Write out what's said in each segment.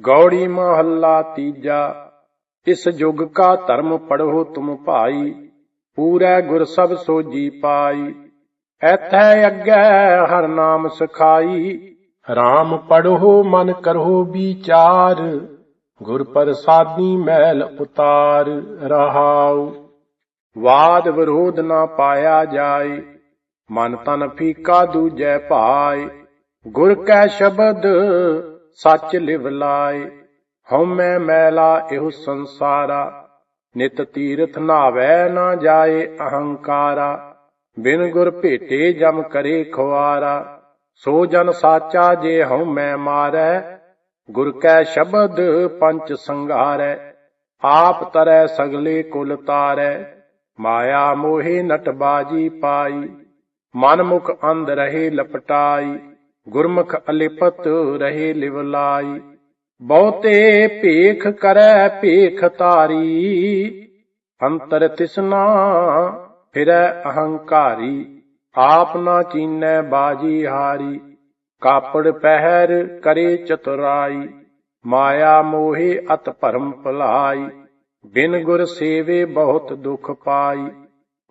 ਗੌੜੀ ਮਹੱਲਾ ਤੀਜਾ ਇਸ ਯੁਗ ਕਾ ਧਰਮ ਪੜੋ ਤੁਮ ਭਾਈ, ਪੂਰੈ ਗੁਰ ਸਭ ਸੋਜੀ ਪਾਈ। ਐਥੈ ਅੱਗੇ ਹਰ ਨਾਮ ਸਖਾਈ RAM ਪੜੋ ਮਨ ਕਰੋ ਵਿਚਾਰ, ਗੁਰ ਪ੍ਰਸਾਦੀ ਮੈਲ ਉਤਾਰ ਰਹਾਉ। ਵਾਦ ਵਿਰੋਧ ਨਾ ਪਾਇਆ ਜਾਏ, ਮਨ ਤਨ ਫੀਕਾ ਦੂਜੈ ਭਾਏ। ਗੁਰ ਕੈ ਸ਼ਬਦ ਸੱਚ ਲਿਵ ਲਾਏ, ਹਉਮੈ ਮੈਲਾ ਇਹੋ ਸੰਸਾਰਾ। ਨਿਤ ਤੀਰਥ ਨਾਵੈ ਨਾ ਜਾਏ ਅਹੰਕਾਰਾ। ਬਿਨ ਗੁਰ ਭੇਟੇ ਜਮ ਕਰੇ ਖੁਆਰਾ। ਸੋ ਜਨ ਸਾਚਾ ਜੇ ਹਉਮੈ ਮਾਰੈ, ਗੁਰ ਕੈ ਸ਼ਬਦ ਪੰਚ ਸੰਘਾਰੈ। ਆਪ ਤਰੈ ਸਗਲੇ ਕੁਲ ਤਾਰੈ, ਮਾਇਆ ਮੋਹਿ ਨਟ ਬਾਜੀ ਪਾਈ। ਮਨ ਮੁਖ ਅੰਧ ਰਹੇ ਲਪਟਾਈ। ਗੁਰਮੁਖ ਅਲਿਪਤ ਰਹੇ ਲਿਵਲਾਈ ਬਹੁਤੇ ਭੇਖ ਕਰੈ ਭੇਖ ਤਾਰੀ ਅੰਤਰ ਤਿਸਨਾ ਫਿਰੈ ਅਹੰਕਾਰੀ। ਆਪ ਨਾ ਚੀਨੈ ਬਾਜੀ ਹਾਰੀ। ਕਾਪੜ ਪਹਿਰ ਕਰੇ ਚਤੁਰਾਈ। ਮਾਇਆ ਮੋਹਿ ਅਤ ਭਰਮ ਭਲਾਈ। ਬਿਨ ਗੁਰ ਸੇਵੇ ਬਹੁਤ ਦੁਖ ਪਾਈ।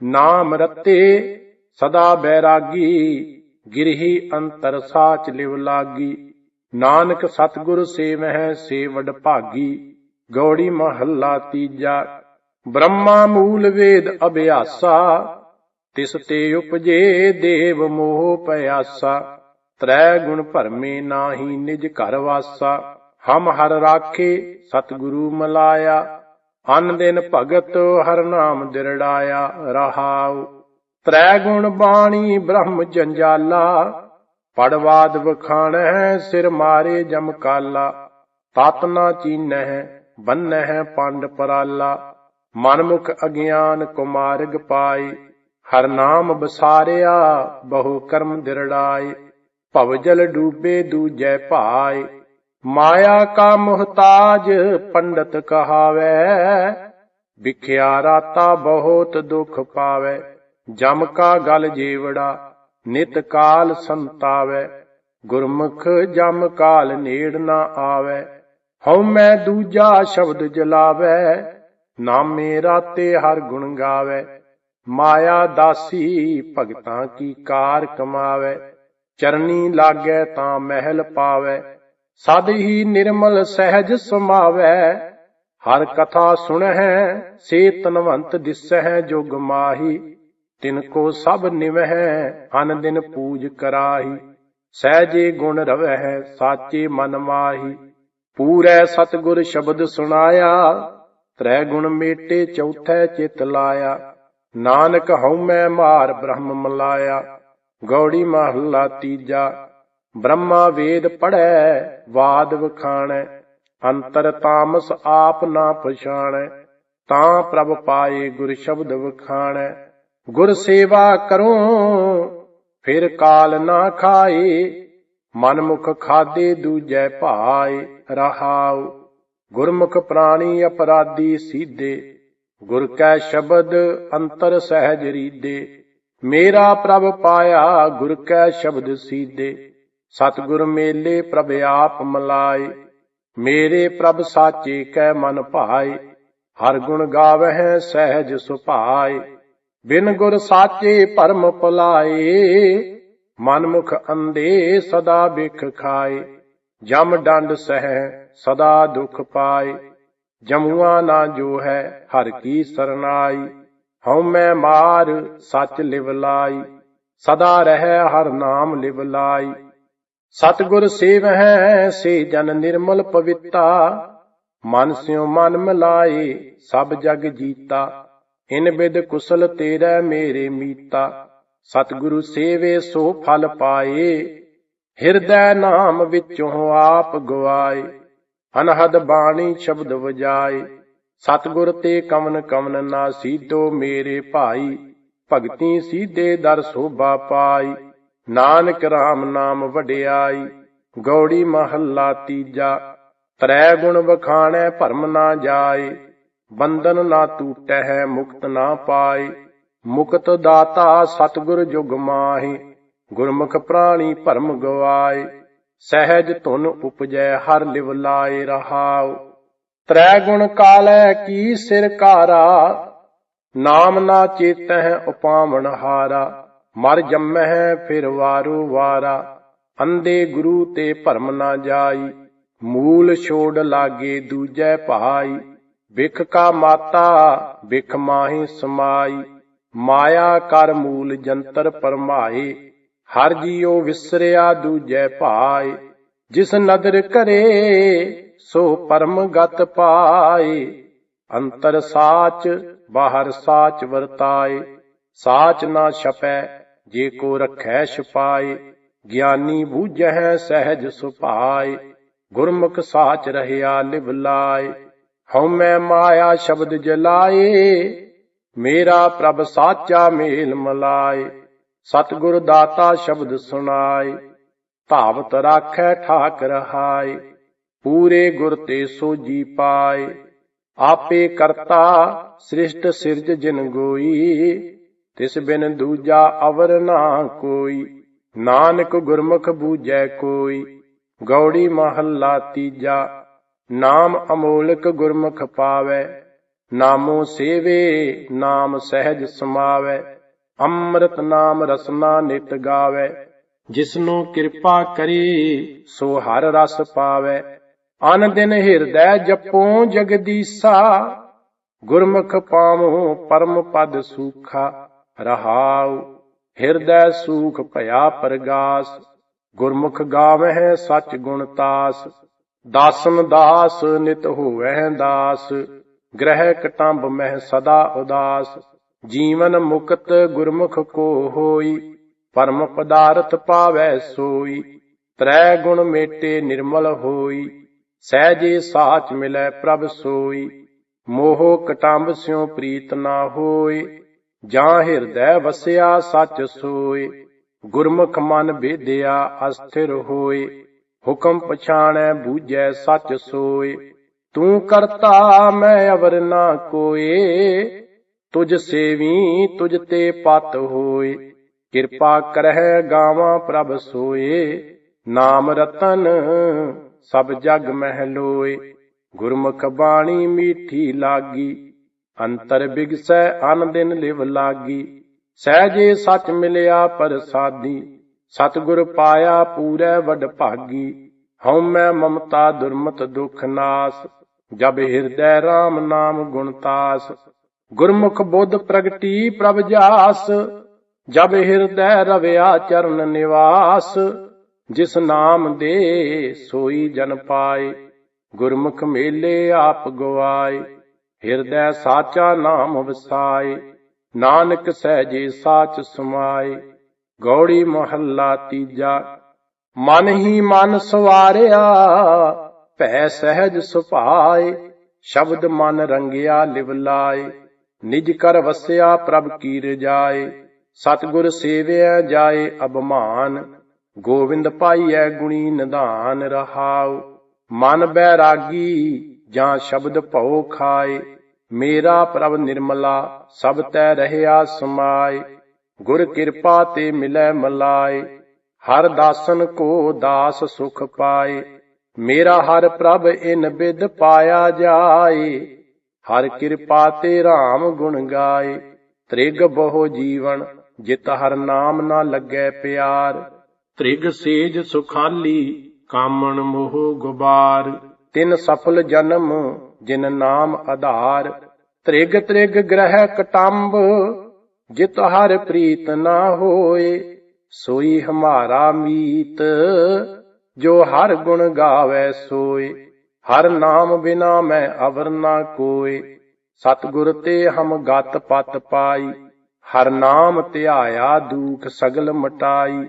ਨਾਮ ਰਤੇ ਸਦਾ ਬੈਰਾਗੀ। ਗਿਰਹੀ ਅੰਤਰ ਸਾਚ ਲਿਵ ਲਾਗੀ। ਨਾਨਕ ਸਤਿਗੁਰ ਸੇਵਹਿ ਸੇਵਡ ਭਾਗੀ। ਗੌੜੀ ਮਹੱਲਾ ਤੀਜਾ। ਬ੍ਰਹਮਾ ਮੂਲ ਵੇਦ ਅਭਿਆਸਾ। ਤਿਸ ਤੇ ਉਪਜੇ ਦੇਵ ਮੋਹ ਪਿਆਸਾ ਤ੍ਰੈ ਗੁਣ ਭਰਮੇ ਨਾਹੀ ਨਿਜ ਘਰ ਵਾਸਾ। ਹਮ ਹਰ ਰਾਖੇ ਸਤਿਗੁਰੂ ਮਲਾਇਆ। ਅਨ ਦਿਨ ਭਗਤ ਹਰ ਨਾਮ ਦਿਰੜਾਇਆ। ਰਹਾਉ ਤ੍ਰੈ ਗੁਣ ਬਾਣੀ ਬ੍ਰਹਮ ਜੰਜਾਲਾ ਪੜਵਾਦ ਵਖਾਣੈ, ਸਿਰ ਮਾਰੇ ਜਮ ਕਾਲਾ, ਤਤ ਨਾ ਚੀਨਹਿ ਬੰਨਹਿ ਪੰਡ ਪਰਾਲਾ, ਮਨਮੁਖ ਅਗਿਆਨ ਕੁਮਾਰਗ ਪਾਈ ਹਰ ਨਾਮ ਬਸਾਰਿਆ, ਬਹੁ ਕਰਮ ਦਿਰੜਾਏ, ਭਵ ਜਲ ਡੂਬੇ ਦੂਜੈ ਭਾਏ, ਮਾਇਆ ਕਾ ਮੁਹਤਾਜ ਪੰਡਤ ਕਹਾਵੇ, ਵਿਖਿਆ ਰਾਤਾ ਬਹੁਤ ਦੁਖ ਪਾਵੇ। ਜਮ ਕਾ ਗਲ ਜੀਵੜਾ, ਨਿਤ ਕਾਲ ਸੰਤਾਵੇ, ਗੁਰਮੁਖ ਜਮ ਕਾਲ ਨੇੜ ਨਾ ਆਵੇ, ਹਉ ਮੈਂ ਦੂਜਾ ਸ਼ਬਦ ਜਲਾਵੇ, ਨਾਮੇ ਰਾਤੇ ਹਰ ਗੁਣ ਗਾਵੇ, ਮਾਇਆ ਦਾਸੀ ਭਗਤਾਂ ਕੀ ਕਾਰ ਕਮਾਵੇ, ਚਰਨੀ ਲਾਗੇ ਤਾਂ ਮਹਿਲ ਪਾਵੇ, ਸਦ ਹੀ ਨਿਰਮਲ ਸਹਿਜ ਸਮਾਵੇ, ਹਰ ਕਥਾ ਸੁਣਹਿ ਸੇ ਤਨਵੰਤ ਦਿਸਹਿ ਜੁਗ ਮਾਹੀ ਤਿਨ ਕੋ ਸਭ ਨਿਵਹਿ, ਅਨ ਦਿਨ ਪੂਜ ਕਰਾਹੀ। ਸਹਿਜੇ ਗੁਣ ਰਵਹਿ, ਸਾਚੇ ਮਨ ਮਾਹੀ। ਪੂਰੈ ਸਤਗੁਰ ਸ਼ਬਦ ਸੁਣਾਇਆ, ਤ੍ਰੈ ਗੁਣ ਮੇਟੇ ਚੌਥੈ ਚਿਤ ਲਾਇਆ। ਨਾਨਕ ਹਉਮੈ ਮਾਰ ਬ੍ਰਹਮ ਮਲਾਇਆ, ਗੌੜੀ ਮਹੱਲਾ ਤੀਜਾ। ਬ੍ਰਹਮਾ ਵੇਦ ਪੜੈ ਵਾਦ ਵਖਾਣੈ, ਅੰਤਰ ਤਾਮਸ ਆਪ ਨਾ ਪਛਾਣੈ। ਤਾਂ ਪ੍ਰਭ ਪਾਏ ਗੁਰ ਸ਼ਬਦ ਵਖਾਣੈ। ਗੁਰ ਸੇਵਾ ਕਰੋ, ਫਿਰ ਕਾਲ ਨਾ ਖਾਏ ਮਨ ਮੁਖ ਖਾਦੇ ਦੂਜੈ ਭਾਏ, ਰਹਾਉ। ਗੁਰਮੁਖ ਪ੍ਰਾਣੀ ਅਪਰਾਧੀ ਸੀਧੇ, ਗੁਰ ਕੈ ਸ਼ਬਦ ਅੰਤਰ ਸਹਿਜ ਰੀਦੇ ਮੇਰਾ ਪ੍ਰਭ ਪਾਇਆ, ਗੁਰ ਕੈ ਸ਼ਬਦ ਸੀਦੇ ਸਤਿਗੁਰ ਮੇਲੇ ਪ੍ਰਭ ਆਪ ਮਲਾਏ, ਮੇਰੇ ਪ੍ਰਭ ਸਾਚੇ ਕੈ ਮਨ ਭਾਏ। ਹਰ ਗੁਣ ਗਾਵਹਿ ਸਹਿਜ ਸੁਭਾਏ। ਬਿਨ ਗੁਰ ਸਾਚੇ ਭਰਮ ਪਲਾਏ ਮਨਮੁਖ ਅੰਦੇ ਸਦਾ ਬਿਖ ਖਾਏ, ਜਮ ਡੰਡ ਸਹਿ ਸਦਾ ਦੁਖ ਪਾਏ, ਜਮੂਆ ਨਾ ਜੋ ਹੈ ਹਰ ਕੀ ਸਰਨਾਈ, ਹਉ ਮੈਂ ਮਾਰ ਸੱਚ ਲਿਵ ਲਾਈ, ਸਦਾ ਰਹਿ ਹਰ ਨਾਮ ਲਿਵ ਲਾਈ। ਸਤਗੁਰ ਸੇਵਹਿ ਸੇ ਜਨ ਨਿਰਮਲ ਪਵਿੱਤਾ, ਮਨ ਸਿਉ ਮਨ ਮਿਲਾਏ, ਸਭ ਜਗ ਜੀਤਾ। ਇਨ ਬਿਦ ਕੁਸਲ ਤੇਰਾ ਮੇਰੇ ਮੀਤਾ। ਸਤਿਗੁਰੂ ਸੇਵੇ ਸੋ ਫਲ ਪਾਏ। ਹਿਰਦੈ ਨਾਮ ਵਿੱਚੋਂ ਆਪ ਗਵਾਏ। ਅਨਹਦ ਬਾਣੀ ਸ਼ਬਦ ਵਜਾਏ। ਸਤਿਗੁਰ ਤੇ ਕਮਨ ਕਮਨ ਨਾ ਸੀਧੋ ਮੇਰੇ ਭਾਈ। ਭਗਤੀ ਸੀਧੇ ਦਰ ਸੋਭਾ ਪਾਈ। ਨਾਨਕ RAM ਨਾਮ ਵਡਿਆਈ। ਗੌੜੀ ਮਹੱਲਾ ਤੀਜਾ। ਤ੍ਰੈ ਗੁਣ ਵਖਾਣੈ ਭਰਮ ਨਾ ਜਾਏ। ਬੰਧਨ ਨਾ ਟੂਟੈ ਮੁਕਤ ਨਾ ਪਾਏ। ਮੁਕਤ ਦਾਤਾ ਸਤਗੁਰ ਜੁਗ ਮਾਹੀ, ਗੁਰਮੁਖ ਪ੍ਰਾਣੀ ਭਰਮ ਗਵਾਏ। ਸਹਿਜ ਧੁਨ ਉਪਜੈ, ਹਰ ਲਿਵ ਲਾਏ ਰਹਾਉ। ਤ੍ਰੈ ਗੁਣ ਕਾਲੈ ਕੀ ਸਿਰ ਕਾਰਾ, ਨਾਮ ਨਾ ਚੇਤਹਿ ਉਪਾਵਣ ਹਾਰਾ। ਮਰ ਜੰਮਹਿ ਫਿਰ ਵਾਰੂ ਵਾਰਾ ਅੰਦੇ ਗੁਰੂ ਤੇ ਭਰਮ ਨਾ ਜਾਈ। ਮੂਲ ਛੋੜ ਲਾਗੇ ਦੂਜੈ ਭਾਈ। ਵਿਖ ਕਾ ਮਾਤਾ, ਵਿਖ ਮਾਹੀ ਸਮਾਈ, ਮਾਇਆ ਕਰ ਮੂਲ ਜੰਤਰ ਪਰਮਾਏ, ਹਰ ਜੀਉ ਵਿਸਰਿਆ ਦੂਜੈ ਭਾਏ, ਜਿਸ ਨਦਰ ਕਰੇ, ਸੋ ਪਰਮ ਗਤ ਪਾਏ। ਅੰਤਰ ਸਾਚ, ਬਾਹਰ ਸਾਚ ਵਰਤਾਏ, ਸਾਚ ਨਾ ਛਪੈ, ਜੇ ਕੋ ਰਖੈ ਛਪਾਏ, ਗਿਆਨੀ ਬੂਝੈ ਸਹਿਜ ਸੁਭਾਏ, ਗੁਰਮੁਖ ਸਾਚ ਰਹਿਆ ਲਿਵ ਲਾਏ। ਹਉਮੈ ਮਾਇਆ ਸ਼ਬਦ ਜਲਾਏ, ਮੇਰਾ ਪ੍ਰਭ ਸਾਚਾ ਮੇਲ ਮਲਾਏ, ਸਤਿਗੁਰ ਦਾਤਾ ਸ਼ਬਦ ਸੁਣਾਏ, ਧਾਵਤ ਰਾਖੈ ਠਾਕ ਰਹਾਏ ਪੂਰੇ ਗੁਰ ਤੇ ਸੋਜੀ ਪਾਏ, ਆਪੇ ਕਰਤਾ ਸ੍ਰਿਸ਼ਟ ਸਿਰਜ ਜਿਨ ਗੋਈ, ਤਿਸ ਬਿਨ ਦੂਜਾ ਅਵਰ ਨਾ ਕੋਈ, ਨਾਨਕ ਗੁਰਮੁਖ ਬੂਝੈ ਕੋਈ, ਗੌੜੀ ਮਹੱਲਾ ਤੀਜਾ ਨਾਮ ਅਮੋਲਕ ਗੁਰਮੁਖ ਪਾਵੈ, ਨਾਮੋ ਸੇਵੇ, ਨਾਮ ਸਹਿਜ ਸਮਾਵੈ, ਅੰਮ੍ਰਿਤ ਨਾਮ ਰਸਨਾ ਨਿਤ ਗਾਵੈ, ਜਿਸਨੂੰ ਕਿਰਪਾ ਕਰੀ ਸੋ ਹਰ ਰਸ ਪਾਵੈ। ਅਨ ਦਿਨ ਹਿਰਦੈ ਜਪੋ ਜਗਦੀਸਾ, ਗੁਰਮੁਖ ਪਾਵੋ ਪਰਮ ਪਦ ਸੂਖਾ, ਰਹਾਉ ਹਿਰਦੈ ਸੂਖ ਭਇਆ ਪ੍ਰਗਾਸ, ਗੁਰਮੁਖ ਗਾਵਹਿ ਸਚ ਗੁਣ ਤਾਸ। ਦਾਸਨ ਦਾਸ ਨਿਤ ਹੋਵਹਿ ਦਾਸ, ਗ੍ਰਹਿ ਕਟੰਬ ਮਹਿ ਸਦਾ ਉਦਾਸ। ਜੀਵਨ ਮੁਕਤ ਗੁਰਮੁਖ ਕੋ ਹੋਈ, ਪਰਮ ਪਦਾਰਥ ਪਾਵੈ ਸੋਈ। ਤ੍ਰੈ ਗੁਣ ਮੇਟੇ ਨਿਰਮਲ ਹੋਈ ਸਹਿਜੇ ਸਾਚ ਮਿਲੈ ਪ੍ਰਭ ਸੋਈ। ਮੋਹ ਕਟੰਬ ਸਿਉ ਪ੍ਰੀਤ ਨਾ ਹੋਏ ਜਾਂ ਹਿਰਦੈ ਵਸਿਆ ਸਚ ਸੋਏ ਗੁਰਮੁਖ ਮਨ ਭੇਦਿਆ ਅਸਥਿਰ ਹੋਏ ਹੁਕਮ ਪਛਾਣੈ, ਬੂਝੈ, ਸਚ ਸੋਏ। ਤੂੰ ਕਰਤਾ ਮੈਂ ਅਵਰ ਨਾ ਕੋਏ, ਤੁਝ ਸੇਵੀ, ਤੁਝ ਤੇ ਪਤ ਹੋਏ। ਕਿਰਪਾ ਕਰਹਿ ਗਾਵਾਂ ਪ੍ਰਭ ਸੋਏ, ਨਾਮ ਰਤਨ ਸਭ ਜਗ ਮਹਿ ਲੋਏ। ਗੁਰਮੁਖ ਬਾਣੀ ਮੀਠੀ ਲਾਗੀ, ਅੰਤਰ ਬਿਗਸੈ ਅਨ ਦਿਨ ਲਿਵ ਲਾਗੀ। ਸਹਿਜੇ ਸੱਚ ਮਿਲਿਆ ਪ੍ਰਸਾਦੀ। ਸਤਿਗੁਰ ਪਾਇਆ ਪੂਰੈ ਵਡ ਭਾਗੀ ਹਉਮੈ ਮਮਤਾ ਦੁਰਮਤ ਦੁਖ ਨਾਸ, ਜਬ ਹਿਰਦੈ RAM ਨਾਮ ਗੁਣਤਾਸ ਗੁਰਮੁਖ ਬੁੱਧ ਪ੍ਰਗਟੀ ਪ੍ਰਭ ਜਾਸ, ਜਬ ਹਿਰਦੈ ਰਵਿਆ ਚਰਨ ਨਿਵਾਸ। ਜਿਸ ਨਾਮ ਦੇ ਸੋਈ ਜਨ ਪਾਏ, ਗੁਰਮੁਖ ਮੇਲੇ ਆਪ ਗਵਾਏ। ਹਿਰਦੈ ਸਾਚਾ ਨਾਮ ਵਸਾਏ, ਨਾਨਕ ਸਹਿਜੇ ਸਾਚ ਸਮਾਏ। ਗੌੜੀ ਮਹੱਲਾ ਤੀਜਾ। ਮਨ ਹੀ ਮਨ ਸਵਾਰਿਆ, ਭੈ ਸਹਿਜ ਸੁਭਾਏ, ਸ਼ਬਦ ਮਨ ਰੰਗਿਆ ਲਿਵ ਲਾਏ। ਨਿਜ ਕਰ ਵਸਿਆ ਪ੍ਰਭ ਕੀ ਰਜਾਏ ਸਤਿਗੁਰ ਸੇਵਿਆ ਜਾਏ ਅਬਮਾਨ ਗੋਵਿੰਦ ਪਾਈਐ ਗੁਣੀ ਨਿਧਾਨ ਰਹਾਉ। ਮਨ ਬੈਰਾਗੀ ਜਾਂ ਸ਼ਬਦ ਭਉ ਖਾਏ, ਮੇਰਾ ਪ੍ਰਭ ਨਿਰਮਲਾ ਸਭ ਤੈ ਰਹਿਆ ਸਮਾਏ। ਗੁਰ ਕਿਰਪਾ ਤੇ ਮਿਲੈ ਮਲਾਏ ਹਰ ਦਾਸਨ ਕੋ ਦਾਸ ਸੁਖ ਪਾਏ। ਮੇਰਾ ਹਰ ਪ੍ਰਭ ਇਨ ਬਿਦ ਪਾਇਆ ਜਾਏ ਹਰ ਕਿਰਪਾ ਤੇ RAM ਗੁਣ ਗਾਏ। ਤ੍ਰਿਗ ਬਹੁ ਜੀਵਨ ਜਿਤ ਹਰ ਨਾਮ ਨਾ ਲੱਗੈ ਪਿਆਰ। ਤ੍ਰਿਗ ਸੇਜ ਸੁਖਾਲੀ ਕਾਮਣ ਮੋਹ ਗੁਬਾਰ। ਤਿਨ ਸਫਲ ਜਨਮ ਜਿਨ ਨਾਮ ਆਧਾਰ। ਤ੍ਰਿਗ ਤ੍ਰਿਗ ਗ੍ਰਹਿ ਕਟੰਬ ਜਿਤ ਹਰ ਪ੍ਰੀਤ ਨਾ ਹੋਏ, ਸੋਈ ਹਮਾਰਾ ਮੀਤ। ਜੋ ਹਰ ਗੁਣ ਗਾਵੇ ਸੋਏ, ਹਰ ਨਾਮ ਬਿਨਾ ਮੈਂ ਅਵਰ ਨਾ ਕੋਏ। ਸਤਿਗੁਰ ਤੇ ਹਮ ਗਤ ਪਤ ਪਾਈ, ਹਰ ਨਾਮ ਧਿਆਇਆ ਦੂਖ ਸਗਲ ਮਟਾਈ।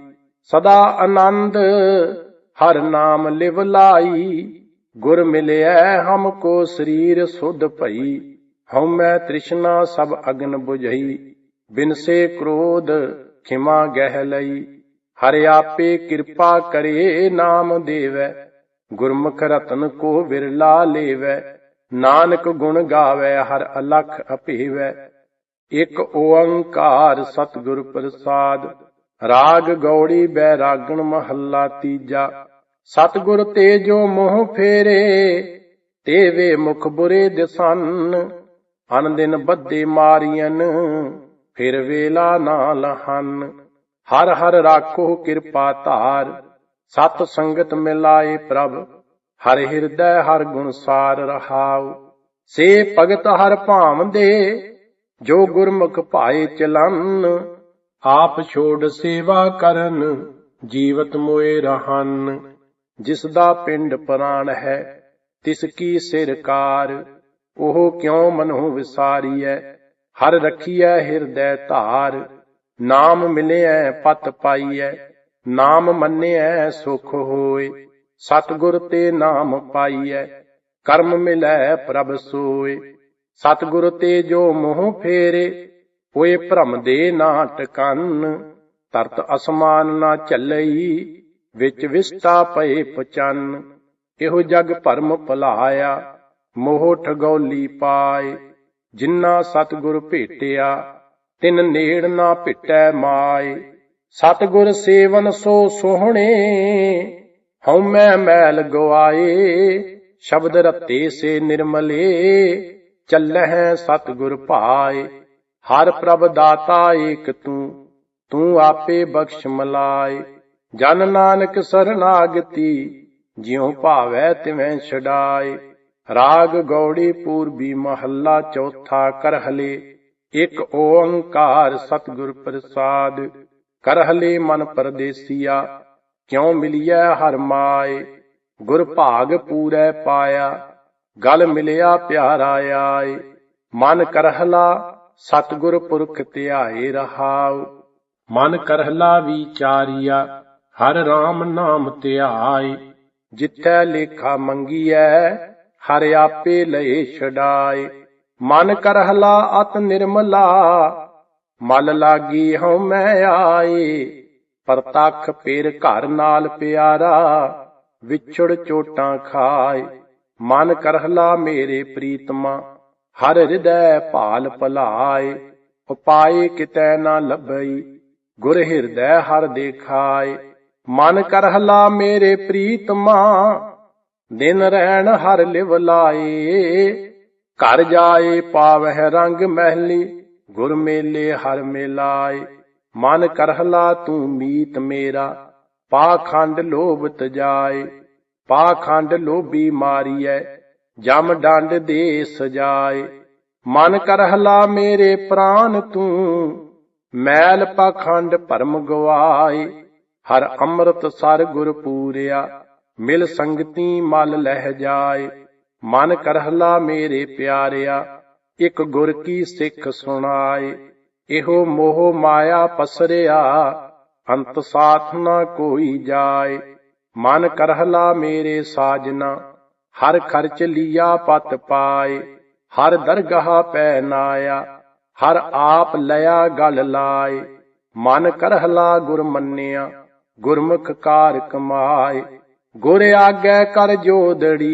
ਸਦਾ ਆਨੰਦ ਹਰ ਨਾਮ ਲਿਵ ਲਾਈ, ਗੁਰ ਮਿਲਿਆ ਹਮ ਕੋ ਸਰੀਰ ਸੁਧ ਭਈ। ਹਉਮੈ ਤ੍ਰਿਸ਼ਨਾ ਸਭ ਅਗਨ 부ਝਈ ਬਿਨਸੇ ਕ੍ਰੋਧ ਖਿਮਾ ਗਹਿ ਲਈ ਹਰਿ ਆਪੇ ਕਿਰਪਾ ਕਰੇ ਨਾਮ ਦੇਵੈ, ਗੁਰਮੁਖ ਰਤਨ ਕੋ ਵਿਰਲਾ ਲੇਵੈ, ਨਾਨਕ ਗੁਣ ਗਾਵੇ, ਹਰ ਅਲਖ ਅਭੇਵੈ ਇਕ ਓੰਕਾਰ ਸਤਿਗੁਰ ਪ੍ਰਸਾਦ, ਰਾਗ ਗੌੜੀ ਬੈਰਾਗਣ ਮਹੱਲਾ ਤੀਜਾ। ਸਤਿਗੁਰ ਤੇ ਜੋ ਮੋਹ ਫੇਰੇ ਤੇ ਵੇ ਮੁਖ ਬੁਰੇ ਦਿਸਨ, ਅਨ ਦਿਨ ਬੱਦੇ ਮਾਰੀਐਨ ਫਿਰ ਵੇਲਾ ਨਾ ਲਹਨ। ਹਰ ਹਰ ਰਾਖੋ ਕਿਰਪਾ ਧਾਰ। ਸਤ ਸੰਗਤ ਮਿਲਾਏ ਪ੍ਰਭ। ਹਰ ਹਿਰਦੈ ਹਰ ਗੁਣ ਸਾਰ ਰਹਾਉ। ਸੇ ਭਗਤ ਹਰ ਭਾਵਦੇ। ਜੋ ਗੁਰਮੁਖ ਭਾਏ ਚਲਨ, ਆਪ ਛੋੜ ਸੇਵਾ ਕਰਨ, ਜੀਵਤ ਮੋਏ ਰਹਨ। ਜਿਸ ਦਾ ਪਿੰਡ ਪ੍ਰਾਣ ਹੈ, ਤਿਸ ਕੀ ਸਿਰਕਾਰ ਉਹ ਕਿਉ ਮਨਹੁ ਵਿਸਾਰੀਐ? ਹਰ ਰਖੀਐ ਹਿਰਦੈ ਧਾਰ, ਨਾਮ ਮਿਲਿਐ ਪਤ ਪਾਈਐ, ਨਾਮ ਮੰਨਿਐ ਸੁਖ ਹੋਏ, ਸਤਿਗੁਰ ਤੇ ਨਾਮ ਪਾਈਐ, ਕਰਮ ਮਿਲੈ ਪ੍ਰਭ ਸੋਏ। ਸਤਿਗੁਰ ਤੇ ਜੋ ਮੋਹ ਫੇਰੇ ਹੋਏ ਭ੍ਰਮ ਦੇ ਨਾ ਟਕਨ, ਤਰਤ ਅਸਮਾਨ ਨਾ ਚੱਲਈ ਵਿੱਚ ਵਿਸਟਾ ਪਏ ਪਚਨ। ਇਹੋ ਜਗ ਭਰਮ ਭੁਲਾਇਆ, ਮੋਹ ਠਗੌਲੀ ਪਾਏ। ਜਿਨ੍ਹਾਂ ਸਤਿਗੁਰ ਭੇਟਿਆ, ਤਿਨ ਨੇੜ ਨਾ ਭਿਟੈ ਮਾਏ। ਸਤਿਗੁਰ ਸੇਵਨ ਸੋ ਸੋਹਣੇ ਹਉਮੈ ਮੈਲ ਗਵਾਏ। ਸ਼ਬਦ ਰਤੇ ਸੇ ਨਿਰਮਲੇ, ਚੱਲਹਿ ਸਤਿਗੁਰ ਭਾਏ। ਹਰ ਪ੍ਰਭ ਦਾਤਾ ਏਕ ਤੂੰ ਤੂੰ ਆਪੇ ਬਖਸ਼ ਮਲਾਏ। ਜਨ ਨਾਨਕ ਸਰਨਾਗਤੀ, ਜਿਉ ਭਾਵੈ ਤਿਵੇਂ ਛਡਾਏ। ਰਾਗ ਗੌੜੀ ਪੂਰਬੀ ਮਹੱਲਾ ਚੌਥਾ ਕਰਹਲੇ, ਇੱਕ ਓੰਕਾਰ ਸਤਿਗੁਰ ਪ੍ਰਸਾਦ, ਕਰਹਲੇ ਮਨ ਪਰਦੇਸੀਆ, ਕਿਉ ਮਿਲਿਆ ਹਰ ਮਾਏ, ਗੁਰ ਭਾਗ ਪੂਰੈ ਪਾਇਆ, ਗਲ ਮਿਲਿਆ ਪਿਆਰਾ ਆਏ, ਮਨ ਕਰਹਲਾ ਸਤਿਗੁਰ ਪੁਰਖ ਧਿਆਏ ਰਹਾਉ, ਮਨ ਕਰਹਲਾ ਵਿਚਾਰੀਆ, ਹਰ RAM ਨਾਮ ਧਿਆਏ, ਜਿੱਥੈ ਲੇਖਾ ਮੰਗੀਐ ਹਰ ਆਪੇ ਲਏ ਛਡਾਏ। ਮਨ ਕਰਹਲਾ ਅਤ ਨਿਰਮਲਾ, ਮਲ ਲਾਗੀ ਹਉ ਮੈਂ ਆਏ। ਪਰਤਖ ਪੇਰ ਘਰ ਨਾਲ ਪਿਆਰਾ, ਵਿਛੜ ਚੋਟਾਂ ਖਾਏ। ਮਨ ਕਰਹਲਾ ਮੇਰੇ ਪ੍ਰੀਤਮਾ, ਹਰ ਹਿਰਦੈ ਭਾਲ ਭਲਾਏ। ਉਪਾਏ ਕਿਤੈ ਨਾ ਲੱਭਈ, ਗੁਰ ਹਿਰਦੈ ਹਰ ਦੇਖਾਏ। ਮਨ ਕਰਹਲਾ ਮੇਰੇ ਪ੍ਰੀਤਮਾ ਦਿਨ ਰਹਿਣ ਹਰ ਲਿਵ ਲਾਏ। ਘਰ ਜਾਏ ਪਾਵਹਿ ਰੰਗ ਮਹਿਲੀ, ਗੁਰ ਮੇਲੇ ਹਰ ਮੇਲਾਏ। ਮਨ ਕਰਹਲਾ ਤੂੰ ਮੀਤ ਮੇਰਾ, ਪਾਖੰਡ ਲੋਭ ਤਜਾਏ ਪਾਖੰਡ ਲੋਭੀ ਮਾਰੀਐ, ਜਮ ਡੰਡ ਦੇ ਸਜਾਏ। ਮਨ ਕਰਹਲਾ ਮੇਰੇ ਪ੍ਰਾਨ ਤੂੰ, ਮੈਲ ਪਾਖੰਡ ਭਰਮ ਗਵਾਏ। ਹਰ ਅੰਮ੍ਰਿਤ ਸਰ ਗੁਰ ਪੂਰਿਆ ਮਿਲ ਸੰਗਤੀ ਮਲ ਲਹਿ ਜਾਏ, ਮਨ ਕਰਹਲਾ ਮੇਰੇ ਪਿਆਰਿਆ, ਇਕ ਗੁਰ ਕੀ ਸਿੱਖ ਸੁਣਾਏ, ਇਹੋ ਮੋਹ ਮਾਇਆ ਪਸਰਿਆ, ਅੰਤ ਸਾਥ ਨਾ ਕੋਈ ਜਾਏ, ਮਨ ਕਰਹਲਾ ਮੇਰੇ ਸਾਜਨਾ, ਹਰ ਖਰਚ ਲਿਆ ਪਤ ਪਾਏ, ਹਰ ਦਰਗਾਹ ਪੈ ਨਾਇਆ, ਹਰ ਆਪ ਲਿਆ ਗਲ ਲਾਏ, ਮਨ ਕਰਹਲਾ ਗੁਰ ਮੰਨਿਆ, ਗੁਰਮੁਖ ਕਾਰ ਕਮਾਏ ਗੁਰ ਆਗੇ ਕਰ ਜੋਦੜੀ,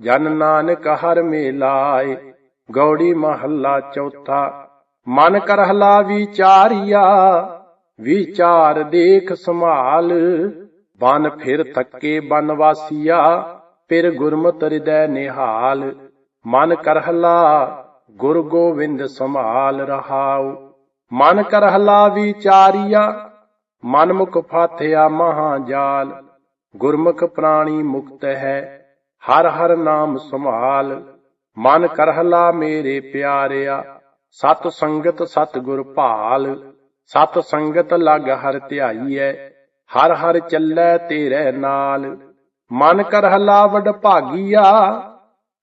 ਜਨ ਨਾਨਕ ਹਰ ਮੇਲਾਏ, ਗੌੜੀ ਮਹੱਲਾ ਚੌਥਾ, ਮਨ ਕਰਹਲਾ ਵਿਚਾਰੀਆ, ਵਿਚਾਰ ਦੇਖ ਸੰਭਾਲ, ਬਨ ਫਿਰ ਥੱਕੇ ਬਨਵਾਸੀਆ ਫਿਰ ਗੁਰਮਤਿ ਹਿਰਦੈ ਨਿਹਾਲ, ਮਨ ਕਰਹਲਾ ਗੁਰ ਗੋਬਿੰਦ ਸੰਭਾਲ ਰਹਾਉ, ਮਨ ਕਰਹਲਾ ਵਿਚਾਰੀਆ ਮਨਮੁਖ ਫਾਥਿਆ ਮਹਾ ਜਾਲ, ਗੁਰਮੁਖ ਪ੍ਰਾਣੀ ਮੁਕਤ ਹੈ, ਹਰ ਹਰ ਨਾਮ ਸੰਭਾਲ। ਮਨ ਕਰਹਲਾ ਮੇਰੇ ਪਿਆਰਿਆ, ਸਤ ਸੰਗਤ ਸਤ ਗੁਰ ਭਾਲ। ਸਤ ਸੰਗਤ ਲਗ ਹਰ ਧਿਆਈਐ, ਹਰ ਹਰ ਚੱਲੈ ਤੇਰੇ ਨਾਲ। ਮਨ ਕਰਹਲਾ ਵਡ ਭਾਗੀਆ,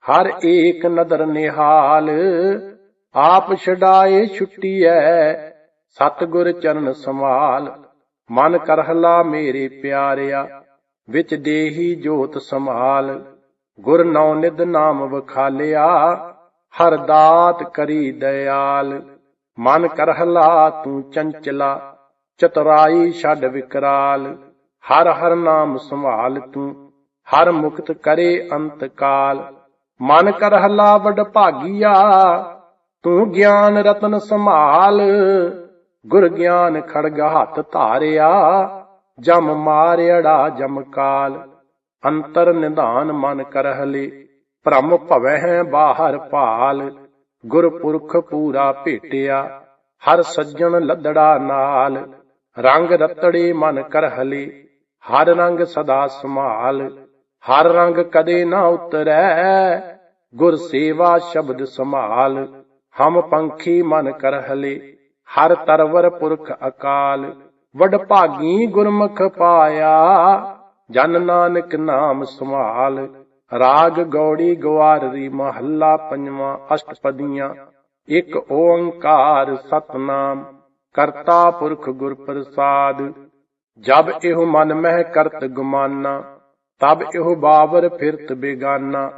ਹਰ ਏਕ ਨਦਰ ਨਿਹਾਲ। ਆਪ ਛਡਾਏ ਛੁੱਟੀਐ, ਸਤ ਗੁਰ ਚਰਨ ਸੰਭਾਲ। ਮਨ ਕਰਹਲਾ ਮੇਰੇ ਪਿਆਰਿਆ, ਵਿੱਚ ਦੇਹੀ ਜੋਤ ਸੰਭਾਲ, ਗੁਰ ਨੌ ਨਿਦ ਨਾਮ ਵਖਾਲਿਆ, ਹਰ ਦਾਤ ਕਰੀ ਦਇਆਲ। ਮਨ ਕਰਹਲਾ ਤੂੰ ਚੰਚਲਾ, ਚਤੁਰਾਈ ਛੱਡ ਵਿਕਰਾਲ। ਹਰ ਹਰ ਨਾਮ ਸੰਭਾਲ ਤੂੰ, ਹਰ ਮੁਕਤ ਕਰੇ ਅੰਤ ਕਾਲ ਮਨ ਕਰਹਲਾ ਵਡ ਭਾਗੀਆ ਤੂੰ ਗਿਆਨ ਰਤਨ ਸੰਭਾਲ। ਗੁਰ ਗਿਆਨ ਖੜਗ ਹੱਥ ਧਾਰਿਆ, ਜਮ ਮਾਰਿੜਾ ਜਮਕਾਲ ਅੰਤਰ ਨਿਧਾਨ ਮਨ ਕਰਹਲੇ, ਭ੍ਰਮ ਭਵੈ ਹੈ ਬਾਹਰ ਭਾਲ। ਗੁਰਪੁਰਖ ਪੂਰਾ ਭੇਟਿਆ, ਹਰ ਸੱਜਣ ਲੱਦੜਾ ਨਾਲ। ਰੰਗ ਰਤੜੇ ਮਨ ਕਰਹਲੇ, ਹਰ ਰੰਗ ਸਦਾ ਸੰਭਾਲ ਹਰ ਰੰਗ ਕਦੇ ਨਾ ਉਤਰੈ, ਗੁਰ ਸੇਵਾ ਸ਼ਬਦ ਸੰਭਾਲ। ਹਮ ਪੰਖੀ ਮਨ ਕਰਹਲੇ ਹਰ ਤਰਵਰ ਪੁਰਖ ਅਕਾਲ, ਵਡ ਭਾਗੀ ਗੁਰਮੁਖ ਪਾਇਆ। ਜਨ ਨਾਨਕ ਨਾਮ ਸੰਭਾਲ, ਰਾਗ ਗੌੜੀ ਗਵਾਰੀ ਮਹੱਲਾ ਪੰਜਵਾਂ ਅਸ਼ਟਪਦੀਆਂ, ਇੱਕ ਓੰਕਾਰ ਸਤਨਾਮ, ਕਰਤਾ ਪੁਰਖ ਗੁਰ ਪ੍ਰਸਾਦ ਜਬ ਇਹੋ ਮਨ ਮਹਿ ਕਰਤ ਗੁਮਾਨਾ, ਤਬ ਇਹੋ ਬਾਬਰ ਫਿਰਤ ਬੇਗਾਨਾ।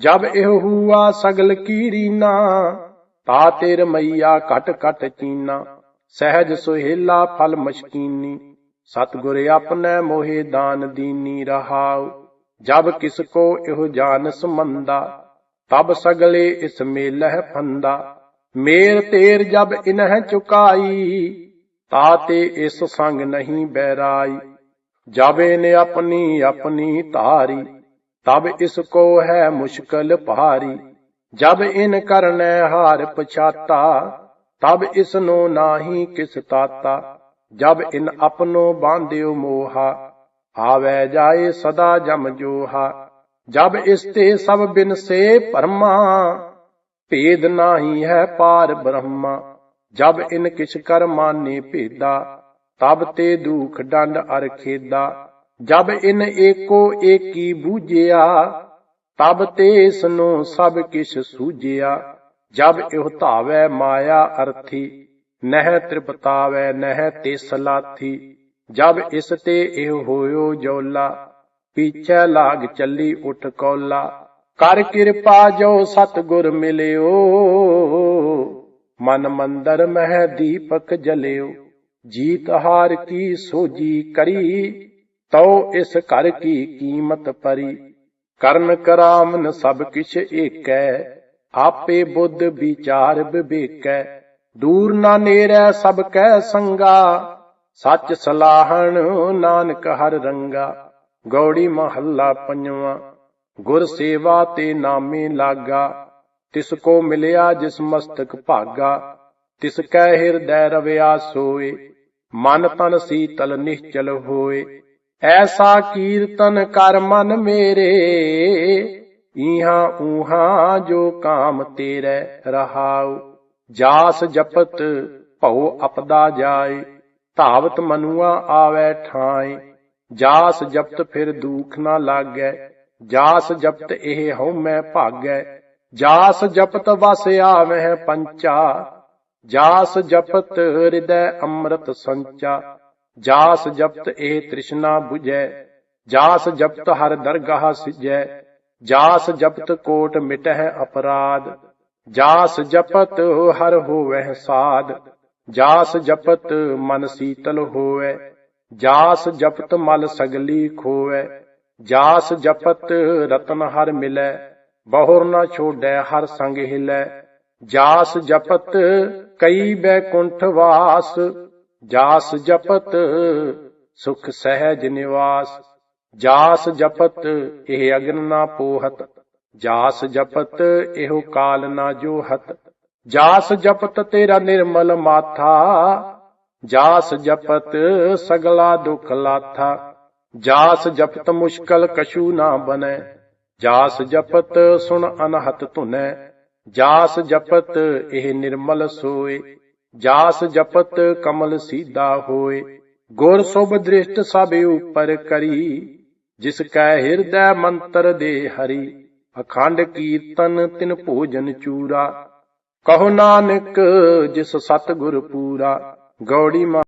ਜਬ ਇਹੋ ਹੂਆ ਸਗਲ ਕੀਰੀਨਾ ਤਾ ਤੇਰ ਮਈਆ ਘਟ ਘਟ ਚੀਨਾ, ਸਹਿਜ ਸੁਹੇਲਾ ਫਲ ਮਸ਼ਕੀਨੀ, ਸਤਿਗੁਰ ਆਪਣੈ ਮੋਹਿ ਦਾਨ ਦੀਨੀ ਰਹਾਉ, ਜਬ ਕਿਸ ਕੋ ਇਹੋ ਜਾਨ ਸਮੰਦਾ, ਤਬ ਸਗਲੇ ਇਸ ਮੇਲਹਿ ਫੰਦਾ, ਮੇਰ ਤੇਰ ਜਬ ਇਨਹਿ ਚੁਕਾਈ, ਤਾ ਤੇ ਇਸ ਸੰਗ ਨਹੀਂ ਬੈਰਾਈ ਜਾਵੇ ਨੇ ਆਪਣੀ ਆਪਣੀ ਧਾਰੀ, ਤਬ ਇਸ ਕੋ ਹੈ ਮੁਸ਼ਕਲ ਭਾਰੀ। ਜਬ ਇਨ ਕਰਨੈ ਹਾਰ ਪਛਾਤਾ, ਤਬ ਇਸ ਨੂੰ ਨਾਹੀ ਕਿਸ ਤਾਤਾ। ਜਬ ਇਨ ਆਪਨੋ ਬਾਂਧਿਓ ਮੋਹਾ, ਆਵੈ ਜਾਏ ਸਦਾ ਜਮ ਜੋਹਾ। ਜਬ ਇਸ ਤੇ ਸਭ ਬਿਨ ਸੇ ਪਰਮਾ ਭੇਦ ਨਾਹੀ ਹੈ ਪਾਰ ਬ੍ਰਹਮਾ। ਜਬ ਇਨ ਕਿਛ ਕਰ ਮਾਨੇ ਭੇਦਾ, ਤਬ ਤੇ ਦੁਖ ਡੰਡ ਅਰ ਖੇਦਾ। ਜਬ ਇਨ ਏਕੋ ਏਕੀ ਬੂਝਿਆ ਤਬ ਤੇ ਇਸ ਨੂੰ ਸਭ ਕਿਛ ਸੂਝਿਆ, ਜਬ ਇਹ ਧਾਵੈ ਮਾਇਆ ਅਰਥੀ, ਨਹਿ ਤ੍ਰਿਪਤਾਵੈ ਨਹਿ ਤਿਸ ਲਾਥੀ ਜਬ ਇਸ ਤੇ ਇਹ ਹੋਇਓ ਜੋਲਾ, ਪੀਛੇ ਲਾਗ ਚੱਲੀ ਉਠ ਕੌਲਾ, ਕਰ ਕਿਰਪਾ ਜੋ ਸਤਗੁਰ ਮਿਲਿਓ, ਮਨ ਮੰਦਰ ਮਹਿ ਦੀਪਕ ਜਲਿਓ, ਜੀਤ ਹਾਰ ਕੀ ਸੋਜੀ ਕਰੀ, ਤਉ ਇਸ ਘਰ ਕੀ ਕੀਮਤ ਪਰੀ। ਕਰਨ ਕਰਾਮਨ ਸਭ ਕਿਛ ਏਕੈ, ਆਪੇ ਬੁੱਧ ਵਿਚਾਰ ਵਿਵੇਕੈ। ਦੂਰ ਨਾ ਨੇਰੈ ਸਭ ਕੈ ਸੰਗਾ, ਸੱਚ ਸਲਾਹਣ ਨਾਨਕ ਹਰ ਰੰਗਾ। ਗੌੜੀ ਮਹੱਲਾ ਪੰਜਵਾਂ, ਗੁਰ ਸੇਵਾ ਤੇ ਨਾਮੇ ਲਾਗਾ। ਤਿਸ ਕੋ ਮਿਲਿਆ ਜਿਸ ਮਸਤਕ ਭਾਗਾ, ਤਿਸ ਕੈ ਹਿਰਦੈ ਰਵਿਆ ਸੋਏ। ਮਨ ਤਨ ਸੀਤਲ ਨਿਸ਼ਚਲ ਹੋਏ। ਐਸਾ ਕੀਰਤਨ ਕਰ ਮਨ ਮੇਰੇ, ਈਹਾਂ ਊਹਾਂ ਜੋ ਕਾਮ ਤੇਰੇ ਰਹਾਉ। ਜਾਸ ਜਪਤ ਭਉ ਅਪਦਾ ਜਾਏ, ਧਾਵਤ ਮਨੁਆ ਆਵੈ ਠਾਏ। ਜਾਸ ਜਪਤ ਫਿਰ ਦੁਖ ਨਾ ਲਾਗੈ, ਜਾਸ ਜਪਤ ਇਹ ਹਉ ਮੈਂ ਭਾਗੈ। ਜਾਸ ਜਪਤ ਵਸ ਆਵਹਿ ਪੰਚਾ, ਜਾਸ ਜਪਤ ਹਿਰਦੈ ਅੰਮ੍ਰਿਤ ਸੰਚਾ। ਜਾਸ ਜਪਤ ਇਹ ਤ੍ਰਿਸ਼ਨਾ 부ਜੈ ਜਾਸ ਜਪਤ ਹਰ ਦਰਗਾਹ ਸਿਜੈ, ਜਾਸ ਜਪਤ ਕੋਟ ਮਿਟਹਿ ਅਪਰਾਧ, ਜਾਸ ਜਪਤ ਹਰ ਹੋਵਹਿ ਸਾਧ, ਜਾਸ ਜਪਤ ਮਨ ਸੀਤਲ ਹੋਵੈ ਜਾਸ ਜਪਤ ਮਲ ਸਗਲੀ ਖੋਵੈ ਜਾਸ ਜਪਤ ਰਤਨ ਹਰ ਮਿਲੈ, ਬਹੁਰ ਨਾ ਛੋੜੈ ਹਰ ਸੰਗ ਹਿਲੈ, ਜਾਸ ਜਪਤ ਕਈ ਬੈਕੁੰਠ ਵਾਸ ਜਾਸ ਜਪਤ ਸੁਖ ਸਹਿਜ ਨਿਵਾਸ, ਜਾਸ ਜਪਤ ਇਹ ਅਗਨ ਨਾ ਪੋਹਤ, ਜਾਸ ਜਪਤ ਇਹੋ ਕਾਲ ਨਾ ਜੋਹਤ, ਜਾਸ ਜਪਤ ਤੇਰਾ ਨਿਰਮਲ ਮਾਥਾ, ਜਾਸ ਜਪਤ ਸਗਲਾ ਦੁਖ ਲਾਥਾ, ਜਾਸ ਜਪਤ ਮੁਸ਼ਕਲ ਕਛੂ ਨਾ ਬਨੈ, ਜਾਸ ਜਪਤ ਸੁਣ ਅਨਹਤ ਧੁਨੈ, ਜਾਸ ਜਪਤ ਇਹ ਨਿਰਮਲ ਸੋਏ। ਜਾਸ ਜਪਤ ਕਮਲ ਸੀਧਾ ਹੋਏ। ਗੁਰ ਸੁਭ ਦ੍ਰਿਸ਼ਟ ਸਭੇ ਉਪਰ ਕਰੀ। ਜਿਸ ਕੈ ਹਿਰਦੈ ਮੰਤਰ ਦੇ ਹਰੀ। ਅਖੰਡ ਕੀਰਤਨ ਤਿਨ ਭੋਜਨ ਚੂਰਾ। ਕਹੋ ਨਾਨਕ ਜਿਸ ਸਤਿਗੁਰ ਪੂਰਾ। ਗੌੜੀ ਮਾ